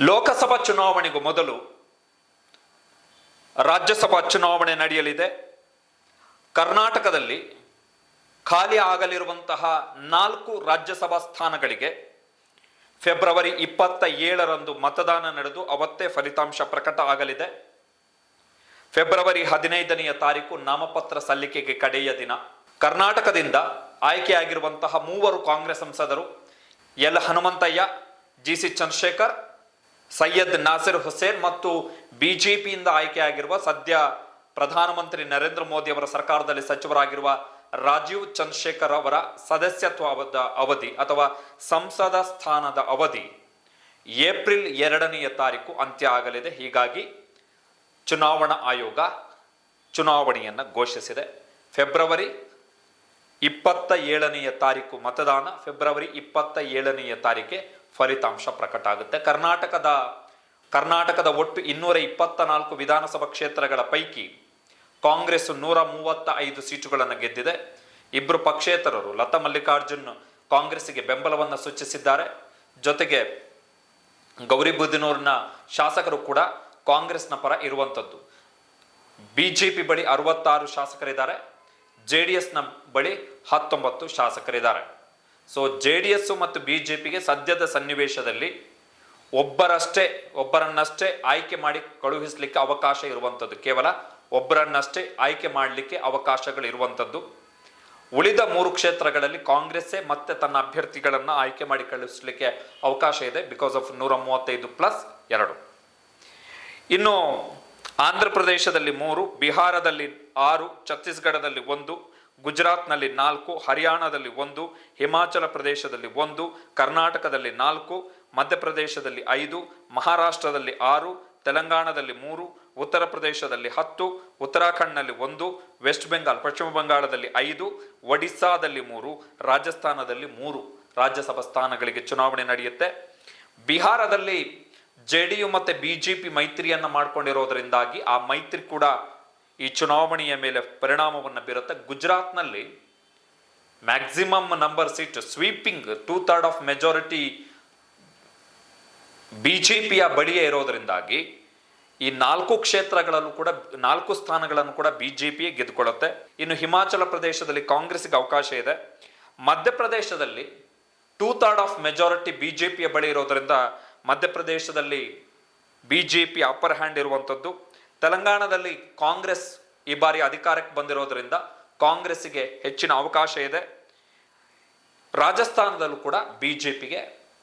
ಲೋಕಸಭಾ ಚುನಾವಣೆಗೂ ಮೊದಲು ರಾಜ್ಯಸಭಾ ಚುನಾವಣೆ ನಡೆಯಲಿದೆ. ಕರ್ನಾಟಕದಲ್ಲಿ ಖಾಲಿ ಆಗಲಿರುವಂತಹ ನಾಲ್ಕು ರಾಜ್ಯಸಭಾ ಸ್ಥಾನಗಳಿಗೆ ಫೆಬ್ರವರಿ ಇಪ್ಪತ್ತ ಏಳರಂದು ಮತದಾನ ನಡೆದು ಅವತ್ತೇ ಫಲಿತಾಂಶ ಪ್ರಕಟ ಆಗಲಿದೆ. ಫೆಬ್ರವರಿ ಹದಿನೈದನೆಯ ತಾರೀಕು ನಾಮಪತ್ರ ಸಲ್ಲಿಕೆಗೆ ಕಡೆಯ ದಿನ. ಕರ್ನಾಟಕದಿಂದ ಆಯ್ಕೆಯಾಗಿರುವಂತಹ ಮೂವರು ಕಾಂಗ್ರೆಸ್ ಸಂಸದರು L Hanumanthaiah, G C Chandrashekhar Syed Nasir Hussain ಮತ್ತು ಬಿಜೆಪಿಯಿಂದ ಆಯ್ಕೆಯಾಗಿರುವ ಸದ್ಯ ಪ್ರಧಾನಮಂತ್ರಿ ನರೇಂದ್ರ ಮೋದಿ ಅವರ ಸರ್ಕಾರದಲ್ಲಿ ಸಚಿವರಾಗಿರುವ ರಾಜೀವ್ ಚಂದ್ರಶೇಖರ್ ಅವರ ಸದಸ್ಯತ್ವದ ಅವಧಿ ಅಥವಾ ಸಂಸದ ಸ್ಥಾನದ ಅವಧಿ ಏಪ್ರಿಲ್ ಎರಡನೆಯ ತಾರೀಕು ಅಂತ್ಯ ಆಗಲಿದೆ. ಹೀಗಾಗಿ ಚುನಾವಣಾ ಆಯೋಗ ಚುನಾವಣೆಯನ್ನು ಘೋಷಿಸಿದೆ. ಫೆಬ್ರವರಿ ಇಪ್ಪತ್ತ ಏಳನೆಯ ತಾರೀಕು ಮತದಾನ. ಫೆಬ್ರವರಿ ಇಪ್ಪತ್ತ ಏಳನೆಯ ತಾರೀಕೆ ಫಲಿತಾಂಶ ಪ್ರಕಟ ಆಗುತ್ತೆ. ಕರ್ನಾಟಕದ ಕರ್ನಾಟಕದ ಒಟ್ಟು ಇನ್ನೂರ ಇಪ್ಪತ್ತ ನಾಲ್ಕು ವಿಧಾನಸಭಾ ಕ್ಷೇತ್ರಗಳ ಪೈಕಿ ಕಾಂಗ್ರೆಸ್ ನೂರ ಮೂವತ್ತ ಐದು ಸೀಟುಗಳನ್ನು ಗೆದ್ದಿದೆ. ಇಬ್ಬರು ಪಕ್ಷೇತರರು ಲತಾ ಮಲ್ಲಿಕಾರ್ಜುನ್ ಕಾಂಗ್ರೆಸ್ಗೆ ಬೆಂಬಲವನ್ನು ಸೂಚಿಸಿದ್ದಾರೆ. ಜೊತೆಗೆ ಗೌರಿಬುದಿನೂರಿನ ಶಾಸಕರು ಕೂಡ ಕಾಂಗ್ರೆಸ್ನ ಪರ ಇರುವಂಥದ್ದು ಬಿಜೆಪಿ ಬಳಿ ಅರವತ್ತಾರು ಶಾಸಕರಿದ್ದಾರೆ. ಜೆ ಡಿ ಎಸ್ನ ಬಳಿ ಹತ್ತೊಂಬತ್ತು ಶಾಸಕರಿದ್ದಾರೆ. ಸೊ ಜೆ ಡಿ ಎಸ್ಸು ಮತ್ತು ಬಿಜೆಪಿಗೆ ಸದ್ಯದ ಸನ್ನಿವೇಶದಲ್ಲಿ ಒಬ್ಬರಷ್ಟೇ, ಒಬ್ಬರನ್ನಷ್ಟೇ ಆಯ್ಕೆ ಮಾಡಿ ಕಳುಹಿಸಲಿಕ್ಕೆ ಅವಕಾಶ ಇರುವಂಥದ್ದು. ಕೇವಲ ಒಬ್ಬರನ್ನಷ್ಟೇ ಆಯ್ಕೆ ಮಾಡಲಿಕ್ಕೆ ಅವಕಾಶಗಳು ಇರುವಂಥದ್ದು. ಉಳಿದ ಮೂರು ಕ್ಷೇತ್ರಗಳಲ್ಲಿ ಕಾಂಗ್ರೆಸ್ಸೇ ಮತ್ತೆ ತನ್ನ ಅಭ್ಯರ್ಥಿಗಳನ್ನು ಆಯ್ಕೆ ಮಾಡಿ ಕಳುಹಿಸಲಿಕ್ಕೆ ಅವಕಾಶ ಇದೆ. ಬಿಕಾಸ್ ಆಫ್ ನೂರ ಮೂವತ್ತೈದು ಪ್ಲಸ್ ಎರಡು. ಇನ್ನು ಆಂಧ್ರ ಪ್ರದೇಶದಲ್ಲಿ ಮೂರು, ಬಿಹಾರದಲ್ಲಿ ಆರು, ಛತ್ತೀಸ್ಗಢದಲ್ಲಿ ಒಂದು ಗುಜರಾತ್ನಲ್ಲಿ ನಾಲ್ಕು, ಹರಿಯಾಣದಲ್ಲಿ ಒಂದು, ಹಿಮಾಚಲ ಪ್ರದೇಶದಲ್ಲಿ ಒಂದು, ಕರ್ನಾಟಕದಲ್ಲಿ ನಾಲ್ಕು, ಮಧ್ಯಪ್ರದೇಶದಲ್ಲಿ ಐದು, ಮಹಾರಾಷ್ಟ್ರದಲ್ಲಿ ಆರು, ತೆಲಂಗಾಣದಲ್ಲಿ ಮೂರು, ಉತ್ತರ ಪ್ರದೇಶದಲ್ಲಿ ಹತ್ತು, ಉತ್ತರಾಖಂಡ್ನಲ್ಲಿ ಒಂದು, ವೆಸ್ಟ್ ಬೆಂಗಾಲ್, ಪಶ್ಚಿಮ ಬಂಗಾಳದಲ್ಲಿ ಐದು, ಒಡಿಸ್ಸಾದಲ್ಲಿ ಮೂರು, ರಾಜಸ್ಥಾನದಲ್ಲಿ ಮೂರು. ರಾಜ್ಯಸಭಾ ಸ್ಥಾನಗಳಿಗೆ ಚುನಾವಣೆ ನಡೆಯುತ್ತೆ. ಬಿಹಾರದಲ್ಲಿ ಜೆ ಡಿ ಯು ಮತ್ತು ಬಿ ಜೆ ಪಿ ಮೈತ್ರಿಯನ್ನು ಮಾಡ್ಕೊಂಡಿರೋದ್ರಿಂದಾಗಿ ಆ ಮೈತ್ರಿ ಕೂಡ ಈ ಚುನಾವಣೆಯ ಮೇಲೆ ಪರಿಣಾಮವನ್ನು ಬೀರುತ್ತೆ. ಗುಜರಾತ್ನಲ್ಲಿ maximum number seat sweeping two third of majority B J ಪಿಯ ಬಳಿಯೇ ಇರೋದರಿಂದಾಗಿ ಈ ನಾಲ್ಕು ಕ್ಷೇತ್ರಗಳಲ್ಲೂ ಕೂಡ, ನಾಲ್ಕು ಸ್ಥಾನಗಳನ್ನು ಕೂಡ ಬಿ ಜೆ ಪಿ ಗೆದ್ದುಕೊಳ್ಳುತ್ತೆ. ಇನ್ನು ಹಿಮಾಚಲ ಪ್ರದೇಶದಲ್ಲಿ ಕಾಂಗ್ರೆಸ್ಗೆ ಅವಕಾಶ ಇದೆ. ಮಧ್ಯಪ್ರದೇಶದಲ್ಲಿ two third of majority B J ಪಿಯ ಬಳಿ ಇರೋದರಿಂದ ಮಧ್ಯಪ್ರದೇಶದಲ್ಲಿ B J P upper hand ಇರುವಂಥದ್ದು. ತೆಲಂಗಾಣದಲ್ಲಿ ಕಾಂಗ್ರೆಸ್ ಈ ಬಾರಿ ಅಧಿಕಾರಕ್ಕೆ ಬಂದಿರೋದ್ರಿಂದ ಕಾಂಗ್ರೆಸ್ಸಿಗೆ ಹೆಚ್ಚಿನ ಅವಕಾಶ ಇದೆ. ರಾಜಸ್ಥಾನದಲ್ಲೂ ಕೂಡ ಬಿ ಜೆ ಪಿಗೆ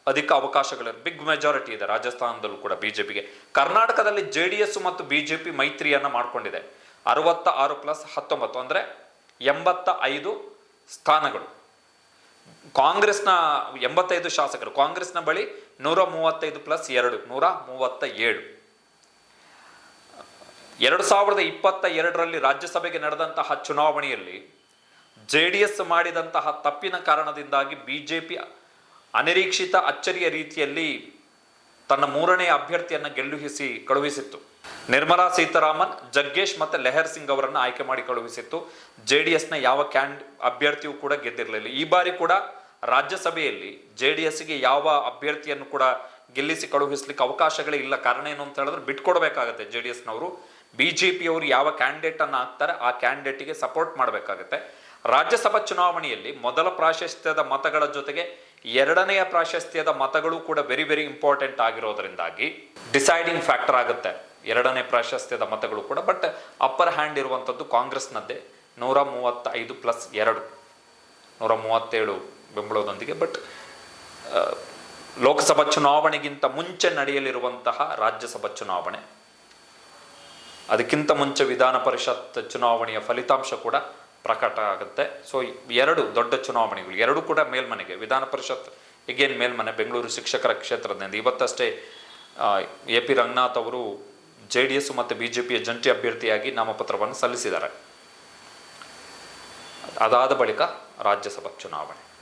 ಅಧಿಕ ಅವಕಾಶಗಳು ಬಿಗ್ ಮೆಜಾರಿಟಿ ಇದೆ ರಾಜಸ್ಥಾನದಲ್ಲೂ ಕೂಡ ಬಿಜೆಪಿಗೆ. ಕರ್ನಾಟಕದಲ್ಲಿ ಜೆ ಡಿ ಎಸ್ ಮತ್ತು ಬಿಜೆಪಿ ಮೈತ್ರಿಯನ್ನ ಮಾಡಿಕೊಂಡಿದೆ. ಅರವತ್ತ ಆರು ಪ್ಲಸ್ ಹತ್ತೊಂಬತ್ತು ಅಂದ್ರೆ ಎಂಬತ್ತ ಐದು ಸ್ಥಾನಗಳು. ಕಾಂಗ್ರೆಸ್ನ ಎಂಬತ್ತೈದು ಶಾಸಕರು. ಕಾಂಗ್ರೆಸ್ನ ಬಳಿ ನೂರ ಮೂವತ್ತೈದು ಪ್ಲಸ್ ಎರಡು, ನೂರ ಮೂವತ್ತ ಏಳು ಎರಡು ಸಾವಿರದ ಇಪ್ಪತ್ತ ಎರಡರಲ್ಲಿ ರಾಜ್ಯಸಭೆಗೆ ನಡೆದಂತಹ ಚುನಾವಣೆಯಲ್ಲಿ ಜೆ ಡಿ ಎಸ್ ಮಾಡಿದಂತಹ ತಪ್ಪಿನ ಕಾರಣದಿಂದಾಗಿ ಬಿ ಜೆ ಪಿ ಅನಿರೀಕ್ಷಿತ ಅಚ್ಚರಿಯ ರೀತಿಯಲ್ಲಿ ತನ್ನ ಮೂರನೇ ಅಭ್ಯರ್ಥಿಯನ್ನು ಗೆಲ್ಲುಹಿಸಿ ಕಳುಹಿಸಿತ್ತು. ನಿರ್ಮಲಾ ಸೀತಾರಾಮನ್, ಜಗ್ಗೇಶ್ ಮತ್ತು ಲೆಹರ್ ಸಿಂಗ್ ಅವರನ್ನು ಆಯ್ಕೆ ಮಾಡಿ ಕಳುಹಿಸಿತ್ತು. ಜೆ ಡಿ ಎಸ್ನ ಯಾವ ಕ್ಯಾಂಡ್, ಅಭ್ಯರ್ಥಿಯೂ ಕೂಡ ಗೆದ್ದಿರಲಿಲ್ಲ. ಈ ಬಾರಿ ಕೂಡ ರಾಜ್ಯಸಭೆಯಲ್ಲಿ ಜೆ ಡಿ ಎಸ್ಗೆ ಯಾವ ಅಭ್ಯರ್ಥಿಯನ್ನು ಕೂಡ ಗೆಲ್ಲಿಸಿ ಕಳುಹಿಸ್ಲಿಕ್ಕೆ ಅವಕಾಶಗಳೇ ಇಲ್ಲ. ಕಾರಣ ಏನು ಅಂತ ಹೇಳಿದ್ರೆ ಬಿಟ್ಕೊಡ್ಬೇಕಾಗತ್ತೆ ಜೆ ಡಿ ಎಸ್ನವರು ಬಿ ಜೆ ಪಿಯವರು ಯಾವ ಕ್ಯಾಂಡಿಡೇಟ್ ಅನ್ನು ಹಾಕ್ತಾರೆ ಆ ಕ್ಯಾಂಡಿಡೇಟಿಗೆ ಸಪೋರ್ಟ್ ಮಾಡಬೇಕಾಗತ್ತೆ. ರಾಜ್ಯಸಭಾ ಚುನಾವಣೆಯಲ್ಲಿ ಮೊದಲ ಪ್ರಾಶಸ್ತ್ಯದ ಮತಗಳ ಜೊತೆಗೆ ಎರಡನೆಯ ಪ್ರಾಶಸ್ತ್ಯದ ಮತಗಳು ಕೂಡ ವೆರಿ ವೆರಿ ಇಂಪಾರ್ಟೆಂಟ್ ಆಗಿರೋದ್ರಿಂದಾಗಿ ಡಿಸೈಡಿಂಗ್ ಫ್ಯಾಕ್ಟರ್ ಆಗುತ್ತೆ. ಎರಡನೇ ಪ್ರಾಶಸ್ತ್ಯದ ಮತಗಳು ಕೂಡ ಬಟ್ ಅಪ್ಪರ್ ಹ್ಯಾಂಡ್ ಇರುವಂಥದ್ದು ಕಾಂಗ್ರೆಸ್ನದ್ದೇ. ನೂರ ಮೂವತ್ತೈದು ಪ್ಲಸ್ ಎರಡು. ನೂರ ಮೂವತ್ತೇಳು ಬೆಂಬಲದೊಂದಿಗೆ ಬಟ್ ಲೋಕಸಭಾ ಚುನಾವಣೆಗಿಂತ ಮುಂಚೆ ನಡೆಯಲಿರುವಂತಹ ರಾಜ್ಯಸಭಾ ಚುನಾವಣೆ. ಅದಕ್ಕಿಂತ ಮುಂಚೆ ವಿಧಾನ ಪರಿಷತ್ ಚುನಾವಣೆಯ ಫಲಿತಾಂಶ ಕೂಡ ಪ್ರಕಟ ಆಗುತ್ತೆ. ಸೊ ಎರಡು ದೊಡ್ಡ ಚುನಾವಣೆಗಳು, ಎರಡು ಕೂಡ ಮೇಲ್ಮನೆಗೆ. ವಿಧಾನ ಪರಿಷತ್, ಈಗೇನು ಮೇಲ್ಮನೆ? ಬೆಂಗಳೂರು ಶಿಕ್ಷಕರ ಕ್ಷೇತ್ರದಿಂದ. ಇವತ್ತಷ್ಟೇ ಎ ಪಿ ರಂಗನಾಥ್ ಅವರು ಜೆ ಡಿ ಎಸ್ ಮತ್ತು ಬಿ ಜೆ ಪಿಯ ಜಂಟಿ ಅಭ್ಯರ್ಥಿಯಾಗಿ ನಾಮಪತ್ರವನ್ನು ಸಲ್ಲಿಸಿದ್ದಾರೆ. ಅದಾದ ಬಳಿಕ ರಾಜ್ಯಸಭಾ ಚುನಾವಣೆ.